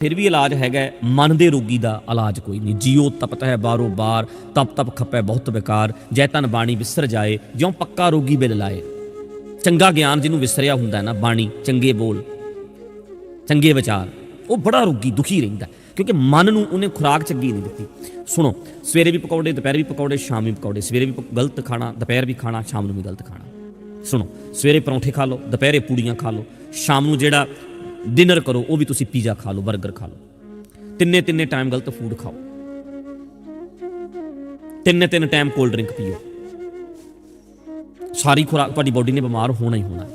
ਫਿਰ ਵੀ ਇਲਾਜ ਹੈਗਾ ਮਨ ਦੇ ਰੋਗੀ ਦਾ ਇਲਾਜ ਕੋਈ ਨਹੀਂ। ਜਿਉ ਤਪਤ ਹੈ ਬਾਰੋ ਬਾਰ ਤਪ ਤਪ ਖੱਪੈ, ਬਹੁਤ ਵਿਕਾਰ ਜੈ ਤਨ ਬਾਣੀ ਵਿਸਰ ਜਾਏ, ਜਿਉ ਪੱਕਾ ਰੋਗੀ ਬਿਲ ਲਾਏ। ਚੰਗਾ ਗਿਆਨ ਜਿਹਨੂੰ ਵਿਸਰਿਆ ਹੁੰਦਾ ਨਾ, ਬਾਣੀ, ਚੰਗੇ ਬੋਲ, ਚੰਗੇ ਵਿਚਾਰ, ਉਹ ਬੜਾ ਰੋਗੀ, ਦੁਖੀ ਰਹਿੰਦਾ ਕਿਉਂਕਿ ਮਨ ਨੂੰ ਉਹਨੇ ਖੁਰਾਕ ਚੰਗੀ ਨਹੀਂ ਦਿੱਤੀ। ਸੁਣੋ, ਸਵੇਰੇ ਵੀ ਪਕੌੜੇ, ਦੁਪਹਿਰ ਵੀ ਪਕੌੜੇ, ਸ਼ਾਮ ਵੀ ਪਕੌੜੇ। ਸਵੇਰੇ ਵੀ ਪ- ਗਲਤ ਖਾਣਾ, ਦੁਪਹਿਰ ਵੀ ਖਾਣਾ, ਸ਼ਾਮ ਨੂੰ ਵੀ ਗਲਤ ਖਾਣਾ। ਸੁਣੋ, ਸਵੇਰੇ ਪਰੌਂਠੇ ਖਾ ਲਓ, ਦੁਪਹਿਰੇ ਪੂੜੀਆਂ ਖਾ ਲਓ। ਸ਼ਾਮ ਨੂੰ ਜਿਹੜਾ ਡਿਨਰ ਕਰੋ, ਉਹ ਵੀ ਤੁਸੀਂ ਪੀਜ਼ਾ ਖਾ ਲਓ 버ਗਰ ਖਾ ਲਓ। ਤਿੰਨੇ ਤਿੰਨੇ ਟਾਈਮ ਗਲਤ ਫੂਡ ਖਾਓ। ਤਿੰਨੇ ਤਿੰਨ ਟਾਈਮ ਕੋਲਡ ਡਰਿੰਕ ਪੀਓ। ਸਾਰੀ ਖੁਰਾਕ ਤੁਹਾਡੀ ਬੋਡੀ ਨੇ ਬਿਮਾਰ ਹੋਣਾ ਹੀ ਹੋਣਾ।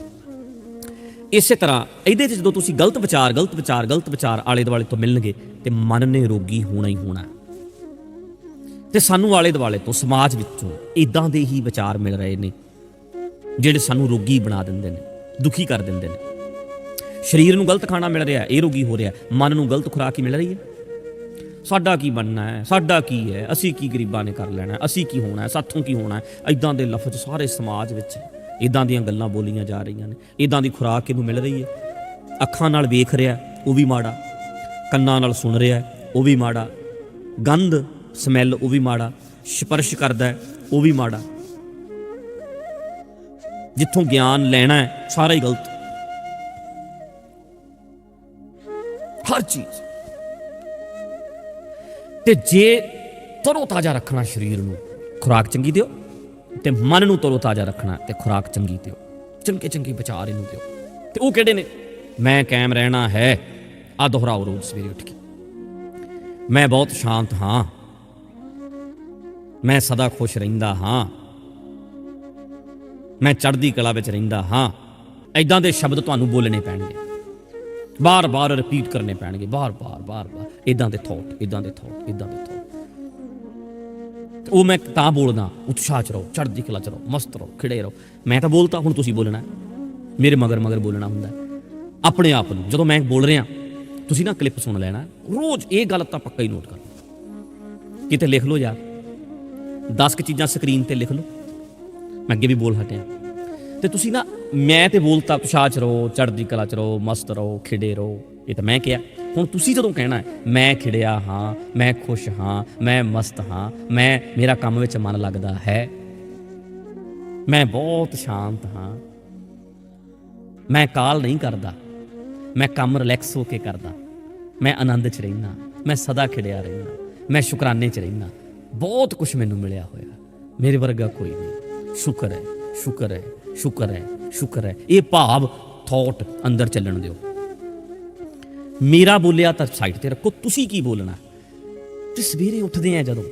ਇਸੇ ਤਰ੍ਹਾਂ, ਇਹਦੇ 'ਚ ਜਦੋਂ ਤੁਸੀਂ ਗਲਤ ਵਿਚਾਰ ਗਲਤ ਵਿਚਾਰ ਗਲਤ ਵਿਚਾਰ ਆਲੇ ਦੁਆਲੇ ਤੋਂ ਮਿਲਣਗੇ, ਤੇ ਮਨ ਨੇ ਰੋਗੀ ਹੋਣਾ ਹੀ ਹੋਣਾ। ਤੇ ਸਾਨੂੰ ਆਲੇ ਦੁਆਲੇ ਤੋਂ, ਸਮਾਜ ਵਿੱਚੋਂ ਇਦਾਂ ਦੇ ਹੀ ਵਿਚਾਰ ਮਿਲ ਰਹੇ ਨੇ, ਜਿਹੜੇ ਸਾਨੂੰ ਰੋਗੀ ਬਣਾ ਦਿੰਦੇ ਨੇ, ਦੁਖੀ ਕਰ ਦਿੰਦੇ ਨੇ। ਸਰੀਰ ਨੂੰ ਗਲਤ ਖਾਣਾ ਮਿਲ ਰਿਹਾ, ਇਹ ਰੋਗੀ ਹੋ ਰਿਹਾ, ਮਨ ਨੂੰ ਗਲਤ ਖੁਰਾਕ ਹੀ ਮਿਲ ਰਹੀ ਹੈ। ਸਾਡਾ ਕੀ ਬਣਨਾ ਹੈ, ਸਾਡਾ ਕੀ ਹੈ, ਅਸੀਂ ਕੀ ਗਰੀਬਾਂ ਨੇ ਕਰ ਲੈਣਾ ਅਸੀਂ ਕੀ ਹੋਣਾ ਹੈ, ਸਾਥੋਂ ਕੀ ਹੋਣਾ ਹੈ ਦੇ ਲਫ਼ਜ਼ ਸਾਰੇ ਸਮਾਜ ਵਿੱਚ ਇਦਾਂ ਦੀਆਂ ਗੱਲਾਂ ਬੋਲੀਆਂ ਜਾ ਰਹੀਆਂ ਨੇ ਇਦਾਂ ਦੀ ਖੁਰਾਕ ਇਹਨੂੰ ਮਿਲ ਰਹੀ ਹੈ। ਅੱਖਾਂ ਨਾਲ ਵੇਖ ਰਿਹਾ, ਉਹ ਵੀ ਮਾੜਾ, ਕੰਨਾਂ ਨਾਲ ਸੁਣ ਰਿਹਾ, ਉਹ ਵੀ ਮਾੜਾ, ਗੰਧ, ਸਮੈਲ, ਉਹ ਵੀ ਮਾੜਾ, ਸਪਰਸ਼ ਕਰਦਾ ਉਹ ਵੀ ਮਾੜਾ। ਜਿੱਥੋਂ ਗਿਆਨ ਲੈਣਾ ਹੈ, ਸਾਰਾ ਹੀ ਗਲਤ। ਹਰ ਚੀਜ਼। ਤੇ ਜੇ ਤਰੋ ਤਾਜ਼ਾ ਰੱਖਣਾ ਸਰੀਰ ਨੂੰ, ਖੁਰਾਕ ਚੰਗੀ ਦਿਓ, ਤੇ ਮਨ ਨੂੰ ਤਰੋ ਤਾਜ਼ਾ ਰੱਖਣਾ ਤੇ ਖੁਰਾਕ ਚੰਗੀ ਦਿਓ। ਚੰਗੇ ਚੰਗੇ ਵਿਚਾਰ ਇਹਨੂੰ ਦਿਓ। ਤੇ ਉਹ ਕਿਹੜੇ ਨੇ? ਮੈਂ ਕਾਇਮ ਰਹਿਣਾ ਹੈ। ਆ ਦੁਹਰਾਓ ਰੋਜ਼ ਸਵੇਰੇ ਉੱਠ ਕੇ। ਮੈਂ ਬਹੁਤ ਸ਼ਾਂਤ ਹਾਂ। ਮੈਂ ਸਦਾ ਖੁਸ਼ ਰਹਿੰਦਾ ਹਾਂ। ਮੈਂ ਚੜ੍ਹਦੀ ਕਲਾ ਵਿੱਚ ਰਹਿੰਦਾ ਹਾਂ। ਐਦਾਂ ਦੇ ਸ਼ਬਦ ਤੁਹਾਨੂੰ ਬੋਲਣੇ ਪੈਣਗੇ। ਬਾਰ-ਬਾਰ ਰਿਪੀਟ ਕਰਨੇ ਪੈਣਗੇ, ਬਾਰ-ਬਾਰ ਬਾਰ-ਬਾਰ। ਇਦਾਂ ਦੇ ਥੌਟ ਇਦਾਂ ਦੇ ਥੌਟ ਇਦਾਂ ਦੇ ਥੌਟ ਉਹ ਮੈਂ ਤਾਂ ਬੋਲਦਾ, ਉਤਸ਼ਾਹ ਚ ਰਹੋ, ਚੜ੍ਹਦੀ ਕਲਾ ਚ ਰਹੋ, ਮਸਤ ਰਹੋ, ਖਿੜੇ ਰਹੋ। ਮੈਂ ਤਾਂ ਬੋਲਤਾ, ਹੁਣ ਤੁਸੀਂ ਬੋਲਣਾ ਮੇਰੇ ਮਗਰ ਮਗਰ ਬੋਲਣਾ ਹੁੰਦਾ ਆਪਣੇ ਆਪ ਨੂੰ, ਜਦੋਂ ਮੈਂ ਬੋਲ ਰਿਹਾ, ਤੁਸੀਂ ਨਾ ਕਲਿੱਪ ਸੁਣ ਲੈਣਾ ਰੋਜ਼ ਇਹ ਗੱਲ ਤਾਂ ਪੱਕਾ ਹੀ ਨੋਟ ਕਰਨਾ ਕਿਤੇ ਲਿਖ ਲਓ ਯਾਰ। 10 ਕੁ ਚੀਜ਼ਾਂ ਸਕਰੀਨ ਤੇ ਲਿਖ ਲਓ। ਮੈਂ ਅੱਗੇ ਵੀ ਬੋਲ ਹਟਿਆ। ਤੇ ਤੁਸੀਂ ਨਾ ਮੈਂ ਤੇ ਬੋਲਤਾ ਉਤਸ਼ਾਹ ਚ ਰਹੋ, ਚੜ੍ਹਦੀ ਕਲਾ ਚ ਰਹੋ, ਮਸਤ ਰਹੋ, ਖਿੜੇ ਰਹੋ। ਇਹ ਤਾਂ ਮੈਂ ਕਿਹਾ। ਹੁਣ ਤੁਸੀਂ ਜਦੋਂ ਕਹਿਣਾ ਹੈ, ਮੈਂ ਖਿੜਿਆ ਹਾਂ, ਮੈਂ ਖੁਸ਼ ਹਾਂ, ਮੈਂ ਮਸਤ ਹਾਂ, ਮੈਂ, ਮੇਰਾ ਕੰਮ ਵਿੱਚ ਮਨ ਲੱਗਦਾ ਹੈ। ਮੈਂ ਬਹੁਤ ਸ਼ਾਂਤ ਹਾਂ। ਮੈਂ ਕਾਲ ਨਹੀਂ ਕਰਦਾ। ਮੈਂ ਕੰਮ ਰਿਲੈਕਸ ਹੋ ਕੇ ਕਰਦਾ। ਮੈਂ ਆਨੰਦ 'ਚ ਰਹਿਣਾ ਮੈਂ ਸਦਾ ਖਿੜਿਆ ਰਹਿਣਾ ਮੈਂ ਸ਼ੁਕਰਾਨੇ 'ਚ ਰਹਿਣਾ ਬਹੁਤ ਕੁਝ ਮੈਨੂੰ ਮਿਲਿਆ ਹੋਇਆ। ਮੇਰੇ ਵਰਗਾ ਕੋਈ ਨਹੀਂ। ਸ਼ੁਕਰ ਹੈ ਸ਼ੁਕਰ ਹੈ ਸ਼ੁਕਰ ਹੈ। ਸ਼ੁਕਰ ਹੈ। ਇਹ ਭਾਵ ਥੌਟ ਅੰਦਰ ਚੱਲਣ ਦਿਓ। ਮੇਰਾ ਬੋਲਿਆ, ਤਾਂ ਸਾਈਡ ਤੇ ਰੱਖੋ, ਤੁਸੀਂ ਕੀ ਬੋਲਣਾ? ਤੇ ਸਵੇਰੇ ਉੱਠਦੇ ਆ ਜਦੋਂ।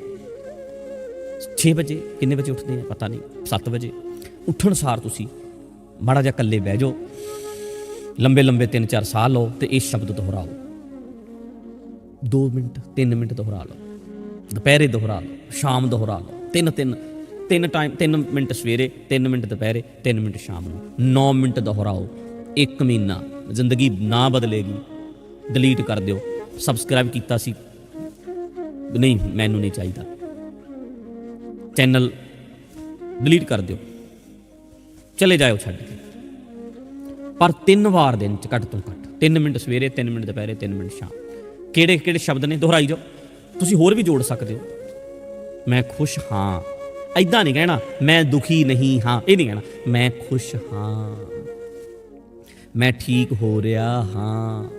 6 ਵਜੇ, ਕਿੰਨੇ ਵਜੇ ਉੱਠਦੇ ਆ ਪਤਾ ਨਹੀਂ 7 ਵਜੇ। ਉੱਠਣ ਸਾਰ ਤੁਸੀਂ ਮਾੜਾ ਜਿਹਾ ਇਕੱਲੇ ਬਹਿ ਜਾਓ। ਲੰਬੇ ਲੰਬੇ 3-4 ਸਾਹ ਲਓ ਤੇ ਇਹ ਸ਼ਬਦ ਦੁਹਰਾਓ। 2 ਮਿੰਟ 3 ਮਿੰਟ ਦੁਹਰਾ ਲਓ। ਦੁਪਹਿਰੇ ਦੁਹਰਾ ਲਓ, ਸ਼ਾਮ ਦੁਹਰਾ ਲਓ। ਤਿੰਨ ਤਿੰਨ ਤਿੰਨ ਟਾਈਮ 3 ਮਿੰਟ ਸਵੇਰੇ 3 ਮਿੰਟ ਦੁਪਹਿਰੇ 3 ਮਿੰਟ ਸ਼ਾਮ ਨੂੰ। 9 ਮਿੰਟ ਦੁਹਰਾਓ ਇੱਕ ਮਹੀਨਾ ਜ਼ਿੰਦਗੀ ਨਾ ਬਦਲੇਗੀ। ਡਿਲੀਟ ਕਰ ਦਿਓ। ਸਬਸਕ੍ਰਾਈਬ ਕੀਤਾ ਸੀ। ਨਹੀਂ, ਮੈਨੂੰ ਨਹੀਂ ਚਾਹੀਦਾ। ਚੈਨਲ ਡਿਲੀਟ ਕਰ ਦਿਓ। ਚਲੇ ਜਾਓ ਛੱਡ ਕੇ। ਪਰ ਤਿੰਨ ਵਾਰ ਦਿਨ ਚ ਘੱਟ ਤੋਂ ਘੱਟ। 3 ਮਿੰਟ ਸਵੇਰੇ 3 ਮਿੰਟ ਦੁਪਹਿਰੇ 3 ਮਿੰਟ ਸ਼ਾਮ। ਕਿਹੜੇ ਕਿਹੜੇ ਸ਼ਬਦ ਨੇ? ਦੁਹਰਾਈ ਜਾਓ। ਤੁਸੀਂ ਹੋਰ ਵੀ ਜੋੜ ਸਕਦੇ ਹੋ। ਮੈਂ ਖੁਸ਼ ਹਾਂ। ਐਦਾਂ ਨਹੀਂ ਕਹਿਣਾ, ਮੈਂ ਦੁਖੀ ਨਹੀਂ ਹਾਂ, ਇਹ ਨਹੀਂ ਕਹਿਣਾ, ਮੈਂ ਖੁਸ਼ ਹਾਂ। ਮੈਂ ਠੀਕ ਹੋ ਰਿਹਾ ਹਾਂ।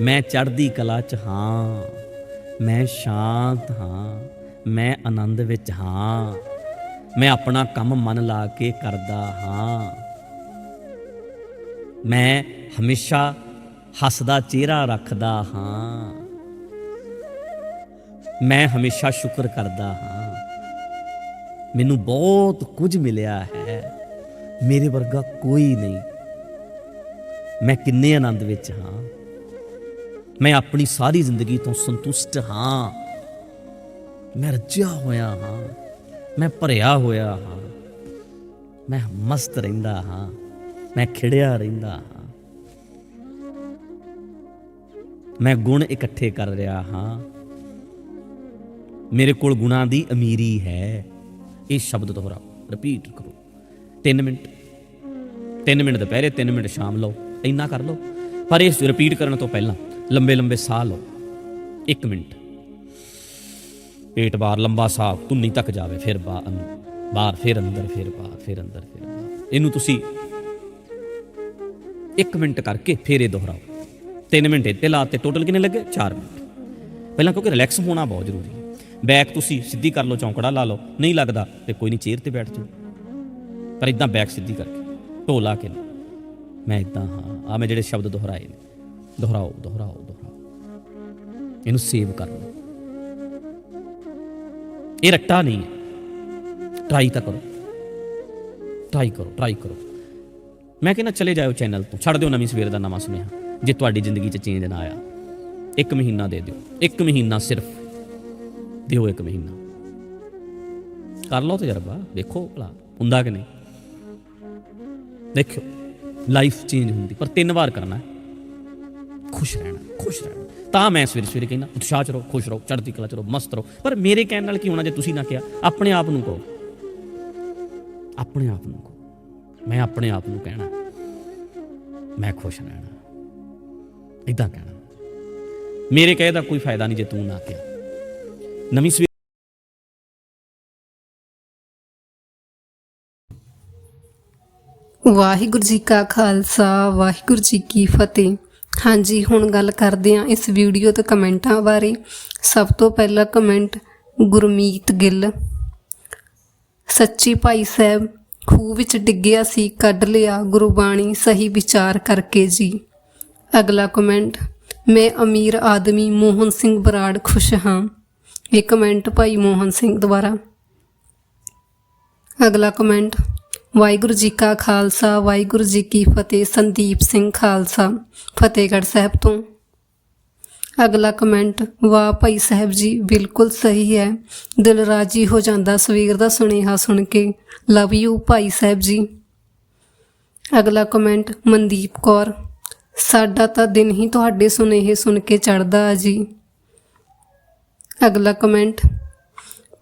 ਮੈਂ ਚੜ੍ਹਦੀ ਕਲਾ ਚ ਹਾਂ। ਮੈਂ ਸ਼ਾਂਤ ਹਾਂ। ਮੈਂ ਆਨੰਦ ਵਿੱਚ ਹਾਂ। ਮੈਂ ਆਪਣਾ ਕੰਮ ਮਨ ਲਾ ਕੇ ਕਰਦਾ ਹਾਂ। ਮੈਂ ਹਮੇਸ਼ਾ ਹੱਸਦਾ ਚਿਹਰਾ ਰੱਖਦਾ ਹਾਂ। ਮੈਂ ਹਮੇਸ਼ਾ ਸ਼ੁਕਰ ਕਰਦਾ ਹਾਂ। ਮੈਨੂੰ ਬਹੁਤ ਕੁਝ ਮਿਲਿਆ ਹੈ। ਮੇਰੇ ਵਰਗਾ ਕੋਈ ਨਹੀਂ। ਮੈਂ ਕਿੰਨੇ ਆਨੰਦ ਵਿੱਚ ਹਾਂ। ਮੈਂ ਆਪਣੀ ਸਾਰੀ ਜ਼ਿੰਦਗੀ ਤੋਂ ਸੰਤੁਸ਼ਟ ਹਾਂ। ਮੈਂ ਰੱਜਿਆ ਹੋਇਆ ਹਾਂ। ਮੈਂ ਭਰਿਆ ਹੋਇਆ ਹਾਂ। ਮੈਂ ਮਸਤ ਰਹਿੰਦਾ ਹਾਂ। ਮੈਂ ਖਿੜਿਆ ਰਹਿੰਦਾ ਹਾਂ। ਮੈਂ ਗੁਣ ਇਕੱਠੇ ਕਰ ਰਿਹਾ ਹਾਂ। ਮੇਰੇ ਕੋਲ ਗੁਣਾਂ ਦੀ ਅਮੀਰੀ ਹੈ। ਇਹ ਸ਼ਬਦ ਦੁਹਰਾਓ ਰਿਪੀਟ ਕਰੋ। 3 ਮਿੰਟ। 3 ਮਿੰਟ ਦੁਪਹਿਰੇ 3 ਮਿੰਟ ਸ਼ਾਮ ਲਓ। ਇੰਨਾ ਕਰ ਲਓ। ਪਰ ਇਸ ਰਿਪੀਟ ਕਰਨ ਤੋਂ ਪਹਿਲਾਂ ਲੰਬੇ ਲੰਬੇ ਸਾਹ ਲਓ। 1 ਮਿੰਟ। ਪੇਟ ਬਾਹਰ ਲੰਬਾ ਸਾਹ, ਧੁੰਨੀ ਤੱਕ ਜਾਵੇ, ਫਿਰ ਬਾਹਰ ਬਾਹਰ ਫਿਰ ਅੰਦਰ, ਫਿਰ ਬਾਹਰ ਫਿਰ ਅੰਦਰ, ਫਿਰ ਬਾਹਰ ਇਹਨੂੰ ਤੁਸੀਂ 1 ਮਿੰਟ ਕਰਕੇ ਫਿਰ ਇਹ ਦੁਹਰਾਓ। 3 ਮਿੰਟ ਇੱਥੇ ਲਾਤੇ ਟੋਟਲ ਕਿੰਨੇ ਲੱਗੇ? 4 ਮਿੰਟ। ਪਹਿਲਾਂ ਕਿਉਂਕਿ ਰਿਲੈਕਸ ਹੋਣਾ ਬਹੁਤ ਜ਼ਰੂਰੀ ਹੈ। ਬੈਕ ਤੁਸੀਂ ਸਿੱਧੀ ਕਰ ਲਓ, ਚੌਂਕੜਾ ਲਾ ਲਓ। ਨਹੀਂ ਲੱਗਦਾ ਤੇ ਕੋਈ ਨਹੀਂ, ਚੇਅਰ ਤੇ ਬੈਠ ਜਾਓ। ਪਰ ਇਦਾਂ ਬੈਕ ਸਿੱਧੀ ਕਰਕੇ, ਢੋਲਾ ਕੇ ਨਹੀਂ। ਮੈਂ ਇਦਾਂ ਹਾਂ ਆ ਮੈਂ ਜਿਹੜੇ ਸ਼ਬਦ ਦੁਹਰਾਏ ਨੇ। ਦੁਹਰਾਓ ਦੁਹਰਾਓ ਦੁਹਰਾਓ। ਇਹਨੂੰ ਸੇਵ ਕਰ ਲਓ। ਇਹ ਰੱਟਾ ਨਹੀਂ ਹੈ। ਟਰਾਈ ਤਾਂ ਕਰੋ। ਟਰਾਈ ਕਰੋ ਟਰਾਈ ਕਰੋ। ਮੈਂ ਕਹਿੰਦਾ ਚਲੇ ਜਾਓ ਚੈਨਲ ਤੋਂ। ਛੱਡ ਦਿਓ ਨਵੀਂ ਸਵੇਰ ਦਾ ਨਵਾਂ ਸੁਨੇਹਾ। ਜੇ ਤੁਹਾਡੀ ਜ਼ਿੰਦਗੀ 'ਚ ਚੇਂਜ ਨਾ ਆਇਆ, ਇੱਕ ਮਹੀਨਾ ਦੇ ਦਿਓ। ਇੱਕ ਮਹੀਨਾ ਸਿਰਫ। ਦਿਓ ਇੱਕ ਮਹੀਨਾ। ਕਰ ਲਓ ਤਜਰਬਾ, ਦੇਖੋ ਭਲਾ, ਹੁੰਦਾ ਕਿ ਨਹੀਂ? ਦੇਖਿਓ ਲਾਈਫ ਚੇਂਜ ਹੁੰਦੀ, ਪਰ ਤਿੰਨ ਵਾਰ ਕਰਨਾ ਹੈ। ਖੁਸ਼ ਰਹਿਣਾ ਖੁਸ਼ ਰਹਿਣਾ। ਤਾਂ ਮੈਂ ਸਵੇਰੇ ਸਵੇਰੇ ਕਹਿੰਦਾ, ਉਤਸ਼ਾਹ ਚ ਰਹੋ, ਖੁਸ਼ ਰਹੋ, ਚੜ੍ਹਦੀ ਕਲਾ ਚ ਰਹੋ, ਮਸਤ ਰਹੋ। ਪਰ ਮੇਰੇ ਕਹਿਣ ਨਾਲ ਕੀ ਹੋਣਾ ਜੇ ਤੁਸੀਂ ਨਾ ਕਿਹਾ? ਆਪਣੇ ਆਪ ਨੂੰ ਕਹੋ। ਆਪਣੇ ਆਪ ਨੂੰ ਕਹੋ। ਮੈਂ ਆਪਣੇ ਆਪ ਨੂੰ ਕਹਿਣਾ। ਮੈਂ ਖੁਸ਼ ਰਹਿਣਾ। ਇਦਾਂ ਕਹਿਣਾ। ਮੇਰੇ ਕਹੇ ਦਾ ਕੋਈ ਫਾਇਦਾ ਨਹੀਂ ਜੇ ਤੂੰ ਨਾ ਕਿਹਾ। ਨਵੀਂ ਸਵੇਰ ਵਾਹਿਗੁਰੂ ਜੀ ਕਾ ਖਾਲਸਾ, ਵਾਹਿਗੁਰੂ ਜੀ ਕੀ ਫਤਿਹ। ਹਾਂਜੀ, ਹੁਣ ਗੱਲ ਕਰਦੇ ਹਾਂ ਇਸ ਵੀਡੀਓ ਤੇ ਕਮੈਂਟਾਂ ਬਾਰੇ। ਸਭ ਤੋਂ ਪਹਿਲਾ ਕਮੈਂਟ, ਗੁਰਮੀਤ ਗਿੱਲ। ਸੱਚੀ ਭਾਈ ਸਾਹਿਬ, ਖੂਹ ਵਿੱਚ ਡਿੱਗਿਆ ਸੀ, ਕੱਢ ਲਿਆ ਗੁਰਬਾਣੀ, ਸਹੀ ਵਿਚਾਰ ਕਰਕੇ ਜੀ। ਅਗਲਾ ਕਮੈਂਟ, ਮੈਂ ਅਮੀਰ ਆਦਮੀ ਮੋਹਨ ਸਿੰਘ ਬਰਾੜ ਖੁਸ਼ ਹਾਂ। ਇਹ ਕਮੈਂਟ ਭਾਈ ਮੋਹਨ ਸਿੰਘ ਦੁਆਰਾ। ਅਗਲਾ ਕਮੈਂਟ, ਵਾਹਿਗੁਰੂ ਜੀ ਕਾ ਖਾਲਸਾ, ਵਾਹਿਗੁਰੂ ਜੀ ਕੀ ਫਤਿਹ, ਸੰਦੀਪ ਸਿੰਘ ਖਾਲਸਾ, ਫਤਿਹਗੜ੍ਹ ਸਾਹਿਬ ਤੋਂ। ਅਗਲਾ ਕਮੈਂਟ, ਵਾਹ ਭਾਈ ਸਾਹਿਬ ਜੀ, ਬਿਲਕੁਲ ਸਹੀ ਹੈ। ਦਿਲ ਰਾਜੀ ਹੋ ਜਾਂਦਾ, ਸਵੇਰ ਦਾ ਸੁਨੇਹਾ ਸੁਣ ਕੇ। ਲਵ ਯੂ ਭਾਈ ਸਾਹਿਬ ਜੀ। ਅਗਲਾ ਕਮੈਂਟ, ਮਨਦੀਪ ਕੌਰ, ਸਾਡਾ ਤਾਂ ਦਿਨ ਹੀ ਤੁਹਾਡੇ ਸੁਨੇਹੇ ਸੁਣ ਕੇ ਚੜਦਾ ਆ ਜੀ। ਅਗਲਾ ਕਮੈਂਟ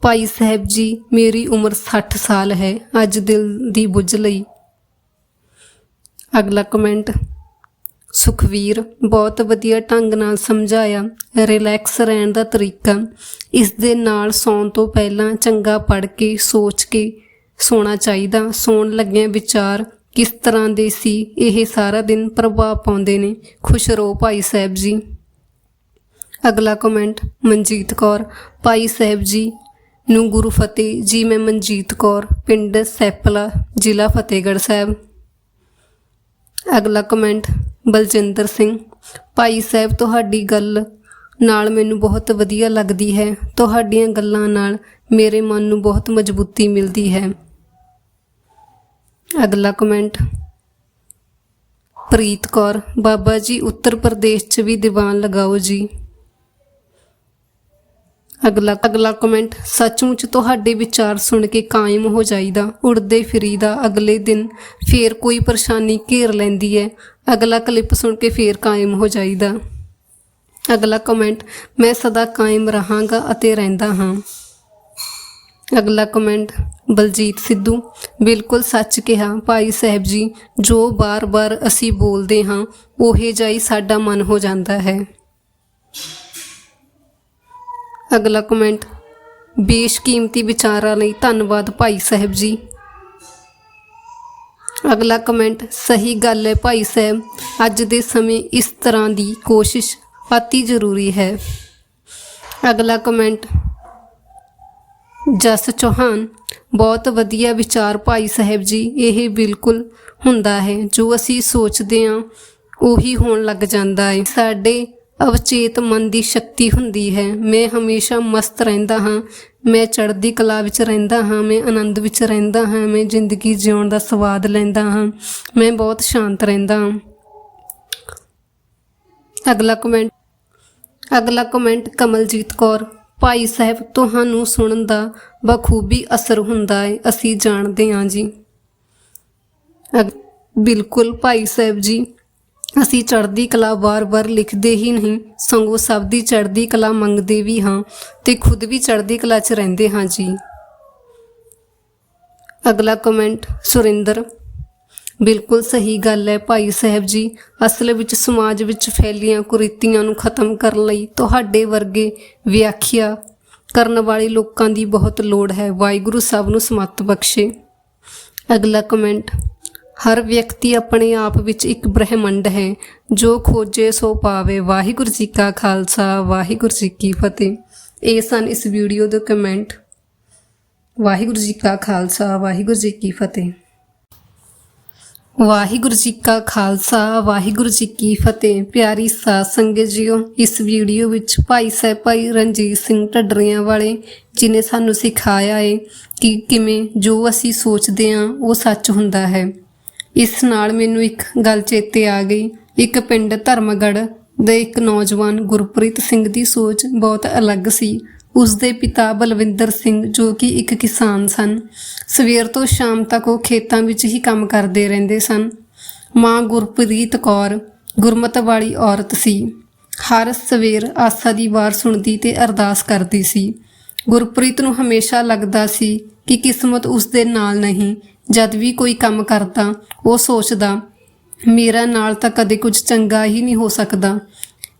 ਭਾਈ ਸਾਹਿਬ ਜੀ, ਮੇਰੀ ਉਮਰ 60 ਸਾਲ ਹੈ, ਅੱਜ ਦਿਲ ਦੀ ਬੁੱਝ ਲਈ। ਅਗਲਾ ਕਮੈਂਟ ਸੁਖਵੀਰ, ਬਹੁਤ ਵਧੀਆ ਢੰਗ ਨਾਲ ਸਮਝਾਇਆ ਰਿਲੈਕਸ ਰਹਿਣ ਦਾ ਤਰੀਕਾ, ਇਸ ਦੇ ਨਾਲ ਸੌਣ ਤੋਂ ਪਹਿਲਾਂ ਚੰਗਾ ਪੜ੍ਹ ਕੇ, ਸੋਚ ਕੇ ਸੋਣਾ ਚਾਹੀਦਾ, ਸੌਣ ਲੱਗਿਆਂ ਵਿਚਾਰ ਕਿਸ ਤਰ੍ਹਾਂ ਦੇ ਸੀ, ਇਹ ਸਾਰਾ ਦਿਨ ਪ੍ਰਭਾਵ ਪਾਉਂਦੇ ਨੇ। ਖੁਸ਼ ਰਹੋ ਭਾਈ ਸਾਹਿਬ ਜੀ। ਅਗਲਾ ਕਮੈਂਟ ਮਨਜੀਤ ਕੌਰ, ਭਾਈ ਸਾਹਿਬ ਜੀ ਨੂੰ ਗੁਰੂ ਫਤਿਹ ਜੀ, ਮੈਂ ਮਨਜੀਤ ਕੌਰ, ਪਿੰਡ ਸੈਪਲਾ, ਜ਼ਿਲ੍ਹਾ ਫਤਿਹਗੜ੍ਹ ਸਾਹਿਬ। ਅਗਲਾ ਕਮੈਂਟ ਬਲਜਿੰਦਰ ਸਿੰਘ, ਭਾਈ ਸਾਹਿਬ, ਤੁਹਾਡੀ ਗੱਲ ਨਾਲ ਮੈਨੂੰ ਬਹੁਤ ਵਧੀਆ ਲੱਗਦੀ ਹੈ। ਤੁਹਾਡੀਆਂ ਗੱਲਾਂ ਨਾਲ ਮੇਰੇ ਮਨ ਨੂੰ ਬਹੁਤ ਮਜ਼ਬੂਤੀ ਮਿਲਦੀ ਹੈ। ਅਗਲਾ ਕਮੈਂਟ ਪ੍ਰੀਤ ਕੌਰ, ਬਾਬਾ ਜੀ, ਉੱਤਰ ਪ੍ਰਦੇਸ਼ 'ਚ ਵੀ ਦੀਵਾਨ ਲਗਾਓ ਜੀ। ਅਗਲਾ ਅਗਲਾ ਕਮੈਂਟ ਸੱਚਮੁੱਚ ਤੁਹਾਡੇ ਵਿਚਾਰ ਸੁਣ ਕੇ ਕਾਇਮ ਹੋ ਜਾਈਦਾ, ਉੜਦੇ ਫਿਰੀਦਾ, ਅਗਲੇ ਦਿਨ ਫੇਰ ਕੋਈ ਪਰੇਸ਼ਾਨੀ ਘੇਰ ਲੈਂਦੀ ਹੈ ਅਗਲਾ ਕਲਿੱਪ ਸੁਣ ਕੇ ਫੇਰ ਕਾਇਮ ਹੋ ਜਾਈਦਾ। ਅਗਲਾ ਕਮੈਂਟ ਮੈਂ ਸਦਾ ਕਾਇਮ ਰਹਾਂਗਾ ਅਤੇ ਰਹਿੰਦਾ ਹਾਂ। ਅਗਲਾ ਕਮੈਂਟ ਬਲਜੀਤ ਸਿੱਧੂ, ਬਿਲਕੁਲ ਸੱਚ ਕਿਹਾ, ਭਾਈ ਸਾਹਿਬ ਜੀ, ਜੋ ਬਾਰ-ਬਾਰ ਅਸੀਂ ਬੋਲਦੇ ਹਾਂ, ਉਹੇ ਜਾਈ ਸਾਡਾ ਮਨ ਹੋ ਜਾਂਦਾ ਹੈ। ਅਗਲਾ ਕਮੈਂਟ, ਬੇਸ਼ਕੀਮਤੀ ਵਿਚਾਰਾਂ ਲਈ ਧੰਨਵਾਦ ਭਾਈ ਸਾਹਿਬ ਜੀ। ਅਗਲਾ ਕਮੈਂਟ, ਸਹੀ ਗੱਲ ਹੈ ਭਾਈ ਸਾਹਿਬ, ਅੱਜ ਦੇ ਸਮੇਂ ਇਸ ਤਰ੍ਹਾਂ ਦੀ ਕੋਸ਼ਿਸ਼ ਅਤੀ ਜ਼ਰੂਰੀ ਹੈ। ਅਗਲਾ ਕਮੈਂਟ, ਜਸ ਚੌਹਾਨ, ਬਹੁਤ ਵਧੀਆ ਵਿਚਾਰ ਭਾਈ ਸਾਹਿਬ ਜੀ, ਇਹ ਬਿਲਕੁਲ ਹੁੰਦਾ ਹੈ, ਜੋ ਅਸੀਂ ਸੋਚਦੇ ਹਾਂ, ਉਹੀ ਹੋਣ ਲੱਗ ਜਾਂਦਾ ਹੈ। ਸਾਡੇ ਅਵਚੇਤ ਮਨ ਦੀ ਸ਼ਕਤੀ ਹੁੰਦੀ ਹੈ। ਮੈਂ ਹਮੇਸ਼ਾ ਮਸਤ ਰਹਿੰਦਾ ਹਾਂ। ਮੈਂ ਚੜ੍ਹਦੀ ਕਲਾ ਵਿੱਚ ਰਹਿੰਦਾ ਹਾਂ। ਮੈਂ ਆਨੰਦ ਵਿੱਚ ਰਹਿੰਦਾ ਹਾਂ। ਮੈਂ ਜ਼ਿੰਦਗੀ ਜਿਉਣ ਦਾ ਸਵਾਦ ਲੈਂਦਾ ਹਾਂ। ਮੈਂ ਬਹੁਤ ਸ਼ਾਂਤ ਰਹਿੰਦਾ ਹਾਂ। ਅਗਲਾ ਕਮੈਂਟ ਅਗਲਾ ਕਮੈਂਟ ਕਮਲਜੀਤ ਕੌਰ। ਭਾਈ ਸਾਹਿਬ, ਤੁਹਾਨੂੰ ਸੁਣਨ ਦਾ ਬਖੂਬੀ ਅਸਰ ਹੁੰਦਾ ਹੈ। ਅਸੀਂ ਜਾਣਦੇ ਹਾਂ ਜੀ। ਅਗ- ਬਿਲਕੁਲ ਭਾਈ ਸਾਹਿਬ ਜੀ। ਅਸੀਂ ਚੜ੍ਹਦੀ ਕਲਾ ਵਾਰ-ਵਾਰ ਲਿਖਦੇ ਹੀ ਨਹੀਂ, ਸਗੋਂ ਸਭ ਦੀ ਚੜ੍ਹਦੀ ਕਲਾ ਮੰਗਦੇ ਵੀ ਹਾਂ ਤੇ ਖੁਦ ਵੀ ਚੜ੍ਹਦੀ ਕਲਾ 'ਚ ਰਹਿੰਦੇ ਹਾਂ ਜੀ। ਅਗਲਾ ਕਮੈਂਟ ਸੁਰਿੰਦਰ। ਬਿਲਕੁਲ ਸਹੀ ਗੱਲ ਹੈ ਭਾਈ ਸਾਹਿਬ ਜੀ, ਅਸਲ ਵਿੱਚ ਸਮਾਜ ਵਿੱਚ ਫੈਲੀਆਂ ਕੁਰੀਤੀਆਂ ਨੂੰ ਖਤਮ ਕਰਨ ਲਈ ਤੁਹਾਡੇ ਵਰਗੇ ਵਿਆਖਿਆ ਕਰਨ ਵਾਲੇ ਲੋਕਾਂ ਦੀ ਬਹੁਤ ਲੋੜ ਹੈ। ਵਾਹਿਗੁਰੂ ਸਭ ਨੂੰ ਸਮਤ ਬਖਸ਼ੇ। ਅਗਲਾ ਕਮੈਂਟ ਹਰ ਵਿਅਕਤੀ ਆਪਣੇ ਆਪ ਵਿੱਚ ਇੱਕ ਬ੍ਰਹਿਮੰਡ ਹੈ, ਜੋ ਖੋਜੇ ਸੋ ਪਾਵੇ। ਵਾਹਿਗੁਰੂ ਜੀ ਕਾ ਖਾਲਸਾ, ਵਾਹਿਗੁਰੂ ਜੀ ਕੀ ਫਤਿਹ। ਇਹ ਸਨ ਇਸ ਵੀਡੀਓ ਦੇ ਕਮੈਂਟ। ਵਾਹਿਗੁਰੂ ਜੀ ਕਾ ਖਾਲਸਾ, ਵਾਹਿਗੁਰੂ ਜੀ ਕੀ ਫਤਿਹ। ਵਾਹਿਗੁਰੂ ਜੀ ਕਾ ਖਾਲਸਾ, ਵਾਹਿਗੁਰੂ ਜੀ ਕੀ ਫਤਿਹ। ਪਿਆਰੀ ਸਾਧ ਸੰਗਤ ਜੀਓ, ਇਸ ਵੀਡੀਓ ਵਿੱਚ ਭਾਈ ਸਾਹਿਬ ਭਾਈ ਰਣਜੀਤ ਸਿੰਘ ਢੱਡਰੀਆਂ ਵਾਲੇ, ਜਿਨੇ ਸਾਨੂੰ ਸਿਖਾਇਆ ਏ ਕਿ ਕਿਵੇਂ ਜੋ ਅਸੀਂ ਸੋਚਦੇ ਹਾਂ ਉਹ ਸੱਚ ਹੁੰਦਾ ਹੈ। ਇਸ ਨਾਲ ਮੈਨੂੰ ਇੱਕ ਗੱਲ ਚੇਤੇ ਆ ਗਈ। ਇੱਕ ਪਿੰਡ ਧਰਮਗੜ੍ਹ ਦੇ ਇੱਕ ਨੌਜਵਾਨ ਗੁਰਪ੍ਰੀਤ ਸਿੰਘ ਦੀ ਸੋਚ ਬਹੁਤ ਅਲੱਗ ਸੀ। ਉਸ ਦੇ ਪਿਤਾ ਬਲਵਿੰਦਰ ਸਿੰਘ ਜੋ ਕਿ ਇੱਕ ਕਿਸਾਨ ਸਨ। ਸਵੇਰ ਤੋਂ ਸ਼ਾਮ ਤੱਕ ਉਹ ਖੇਤਾਂ ਵਿੱਚ ਹੀ ਕੰਮ ਕਰਦੇ ਰਹਿੰਦੇ ਸਨ। ਮਾਂ ਗੁਰਪ੍ਰੀਤ ਕੌਰ ਗੁਰਮਤ ਵਾਲੀ ਔਰਤ ਸੀ। ਹਰ ਸਵੇਰ ਆਸਾ ਦੀ ਵਾਰ ਸੁਣਦੀ ਤੇ ਅਰਦਾਸ ਕਰਦੀ ਸੀ। ਗੁਰਪ੍ਰੀਤ ਨੂੰ ਹਮੇਸ਼ਾ ਲੱਗਦਾ ਸੀ ਕਿ ਕਿਸਮਤ ਉਸ ਦੇ ਨਾਲ ਨਹੀਂ ਜਦ ਵੀ ਕੋਈ ਕੰਮ ਕਰਦਾ, ਉਹ ਸੋਚਦਾ, ਮੇਰਾ ਨਾਲ ਤਾਂ ਕਦੇ ਕੁਝ ਚੰਗਾ ਹੀ ਨਹੀਂ ਹੋ ਸਕਦਾ।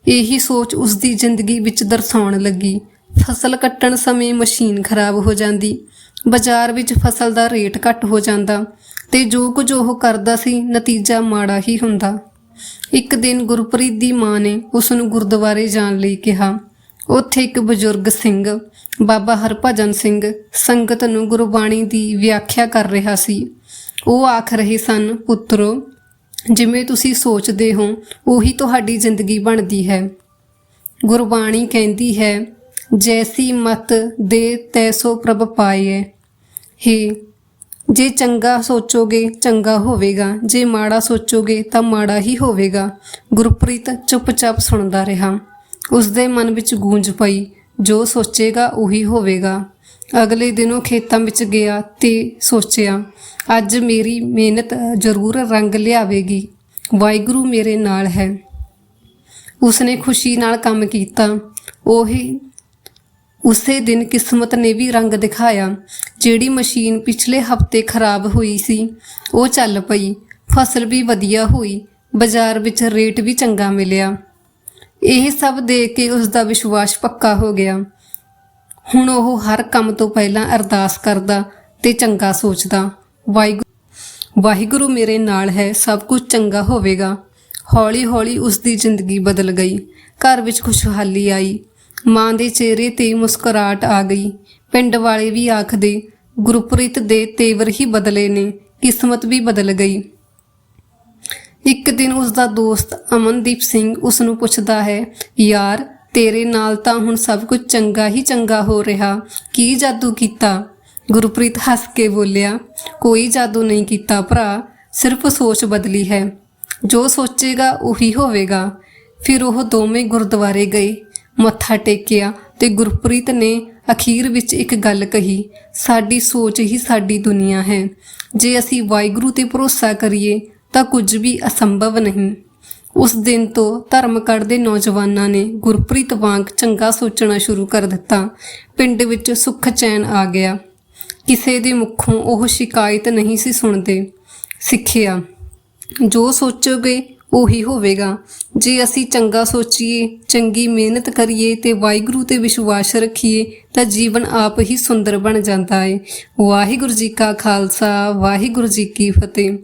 ਇਹੀ ਸੋਚ ਉਸ ਦੀ ਜ਼ਿੰਦਗੀ ਵਿੱਚ ਦਰਸਾਉਣ ਲੱਗੀ। ਫਸਲ ਕੱਟਣ ਸਮੇਂ ਮਸ਼ੀਨ ਖਰਾਬ ਹੋ ਜਾਂਦੀ। ਬਾਜ਼ਾਰ ਵਿੱਚ ਫਸਲ ਦਾ ਰੇਟ ਘੱਟ ਹੋ ਜਾਂਦਾ ਤੇ ਜੋ ਕੁਝ ਉਹ ਕਰਦਾ ਸੀ, ਨਤੀਜਾ ਮਾੜਾ ਹੀ ਹੁੰਦਾ। ਇੱਕ ਦਿਨ ਗੁਰਪ੍ਰੀਤ ਦੀ ਮਾਂ ਨੇ ਉਸ ਨੂੰ ਗੁਰਦੁਆਰੇ ਜਾਣ ਲਈ ਕਿਹਾ ਉੱਥੇ ਇੱਕ ਬਜ਼ੁਰਗ ਸਿੰਘ, ਬਾਬਾ ਹਰਭਜਨ ਸਿੰਘ, ਸੰਗਤ ਨੂੰ ਗੁਰਬਾਣੀ ਦੀ ਵਿਆਖਿਆ ਕਰ ਰਿਹਾ ਸੀ। ਉਹ ਆਖ ਰਹੇ ਸਨ, ਪੁੱਤਰੋ, ਜਿਵੇਂ ਤੁਸੀਂ ਸੋਚਦੇ ਹੋ, ਉਹੀ ਤੁਹਾਡੀ ਜ਼ਿੰਦਗੀ ਬਣਦੀ ਹੈ। ਗੁਰਬਾਣੀ ਕਹਿੰਦੀ ਹੈ, ਜੈਸੀ ਮਤ ਦੇ ਤੈਸੋ ਪ੍ਰਭ ਪਾਏ। ਹੇ, ਜੇ ਚੰਗਾ ਸੋਚੋਗੇ, ਚੰਗਾ ਹੋਵੇਗਾ। ਜੇ ਮਾੜਾ ਸੋਚੋਗੇ, ਤਾਂ ਮਾੜਾ ਹੀ ਹੋਵੇਗਾ ਗੁਰਪ੍ਰੀਤ ਚੁੱਪਚਾਪ ਸੁਣਦਾ ਰਿਹਾ। ਉਸ ਦੇ ਮਨ ਵਿੱਚ ਗੂੰਜ ਪਈ। ਜੋ ਸੋਚੇਗਾ ਉਹੀ ਹੋਵੇਗਾ। ਅਗਲੇ ਦਿਨ ਉਹ ਖੇਤਾਂ ਵਿੱਚ ਗਿਆ ਤੇ ਸੋਚਿਆ, ਅੱਜ ਮੇਰੀ ਮਿਹਨਤ ਜ਼ਰੂਰ ਰੰਗ ਲਿਆਵੇਗੀ। ਵਾਹਿਗੁਰੂ ਮੇਰੇ ਨਾਲ ਹੈ। ਉਸਨੇ ਖੁਸ਼ੀ ਨਾਲ ਕੰਮ ਕੀਤਾ। ਉਹੀ, ਉਸੇ ਦਿਨ ਕਿਸਮਤ ਨੇ ਵੀ ਰੰਗ ਦਿਖਾਇਆ, ਜਿਹੜੀ ਮਸ਼ੀਨ ਪਿਛਲੇ ਹਫ਼ਤੇ ਖਰਾਬ ਹੋਈ ਸੀ। ਉਹ ਚੱਲ ਪਈ। ਫਸਲ ਵੀ ਵਧੀਆ ਹੋਈ। ਬਾਜ਼ਾਰ ਵਿੱਚ ਰੇਟ ਵੀ ਚੰਗਾ ਮਿਲਿਆ। ਇਹ ਸਭ ਦੇਖ ਕੇ ਉਸ ਦਾ ਵਿਸ਼ਵਾਸ ਪੱਕਾ ਹੋ ਗਿਆ। ਹੁਣ ਉਹ ਹਰ ਕੰਮ ਤੋਂ ਪਹਿਲਾਂ ਅਰਦਾਸ ਕਰਦਾ ਤੇ ਚੰਗਾ ਸੋਚਦਾ। ਵਾਹਿਗੁਰੂ ਵਾਹਿਗੁਰੂ ਮੇਰੇ ਨਾਲ ਹੈ, ਸਭ ਕੁਝ ਚੰਗਾ ਹੋਵੇਗਾ। ਹੌਲੀ-ਹੌਲੀ ਉਸ ਦੀ ਜ਼ਿੰਦਗੀ ਬਦਲ ਗਈ। ਘਰ ਵਿੱਚ ਖੁਸ਼ਹਾਲੀ ਆਈ। ਮਾਂ ਦੇ ਚਿਹਰੇ ਤੇ ਮੁਸਕਰਾਹਟ ਆ ਗਈ। ਪਿੰਡ ਵਾਲੇ ਵੀ ਆਖਦੇ, ਗੁਰਪ੍ਰੀਤ ਦੇ ਤੇਵਰ ਹੀ ਬਦਲੇ ਨੇ, ਕਿਸਮਤ ਵੀ ਬਦਲ ਗਈ। ਇੱਕ ਦਿਨ ਉਸ ਦਾ ਦੋਸਤ ਅਮਨਦੀਪ ਸਿੰਘ ਉਸ ਨੂੰ ਪੁੱਛਦਾ ਹੈ, ਯਾਰ, ਤੇਰੇ ਨਾਲ ਤਾਂ ਹੁਣ ਸਭ ਕੁਝ ਚੰਗਾ ਹੀ ਚੰਗਾ ਹੋ ਰਿਹਾ, ਕੀ ਜਾਦੂ ਕੀਤਾ? ਗੁਰਪ੍ਰੀਤ ਹੱਸ ਕੇ ਬੋਲਿਆ, ਕੋਈ ਜਾਦੂ ਨਹੀਂ ਕੀਤਾ ਭਰਾ, ਸਿਰਫ ਸੋਚ ਬਦਲੀ ਹੈ। ਜੋ ਸੋਚੇਗਾ ਉਹੀ ਹੋਵੇਗਾ। ਫਿਰ ਉਹ ਦੋਵੇਂ ਗੁਰਦੁਆਰੇ ਗਏ, ਮੱਥਾ ਟੇਕਿਆ ਤੇ ਗੁਰਪ੍ਰੀਤ ਨੇ ਅਖੀਰ ਵਿੱਚ ਇੱਕ ਗੱਲ ਕਹੀ, ਸਾਡੀ ਸੋਚ ਹੀ ਸਾਡੀ ਦੁਨੀਆ ਹੈ। ਜੇ ਅਸੀਂ ਵਾਹਿਗੁਰੂ ਤੇ ਭਰੋਸਾ ਕਰੀਏ ਤਾਂ ਕੁਝ ਵੀ ਅਸੰਭਵ ਨਹੀਂ। ਉਸ ਦਿਨ ਤੋਂ ਧਰਮਗੜ੍ਹ ਦੇ ਨੌਜਵਾਨਾਂ ਨੇ ਗੁਰਪ੍ਰੀਤ ਵਾਂਗ ਚੰਗਾ ਸੋਚਣਾ ਸ਼ੁਰੂ ਕਰ ਦਿੱਤਾ। ਪਿੰਡ ਵਿੱਚ ਸੁੱਖ ਚੈਨ ਆ ਗਿਆ। ਕਿਸੇ ਦੇ ਮੁਖੋਂ ਉਹ ਸ਼ਿਕਾਇਤ ਨਹੀਂ ਸੀ ਸੁਣਦੇ। ਸਿੱਖਿਆ। ਜੋ ਸੋਚੋਗੇ ਉਹੀ ਹੋਵੇਗਾ। ਜੇ ਅਸੀਂ ਚੰਗਾ ਸੋਚੀਏ, ਚੰਗੀ ਮਿਹਨਤ ਕਰੀਏ ਤੇ ਵਾਹਿਗੁਰੂ ਤੇ ਵਿਸ਼ਵਾਸ ਰੱਖੀਏ, ਤਾਂ ਜੀਵਨ ਆਪ ਹੀ ਸੁੰਦਰ ਬਣ ਜਾਂਦਾ ਹੈ ਵਾਹਿਗੁਰੂ ਜੀ ਕਾ ਖਾਲਸਾ, ਵਾਹਿਗੁਰੂ ਜੀ ਕੀ ਫਤਿਹ।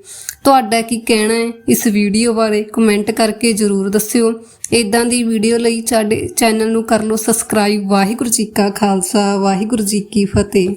ਤੁਹਾਡਾ ਕੀ ਕਹਿਣਾ ਹੈ ਇਸ ਵੀਡੀਓ ਬਾਰੇ? ਕਮੈਂਟ ਕਰਕੇ ਜਰੂਰ ਦੱਸਿਓ। ਇਦਾਂ ਦੀ ਵੀਡੀਓ ਲਈ ਸਾਡੇ ਚੈਨਲ ਨੂੰ ਕਰ ਲਓ ਸਬਸਕ੍ਰਾਈਬ। ਵਾਹਿਗੁਰੂ ਜੀ ਕਾ ਖਾਲਸਾ, ਵਾਹਿਗੁਰੂ ਜੀ ਕੀ ਫਤਿਹ।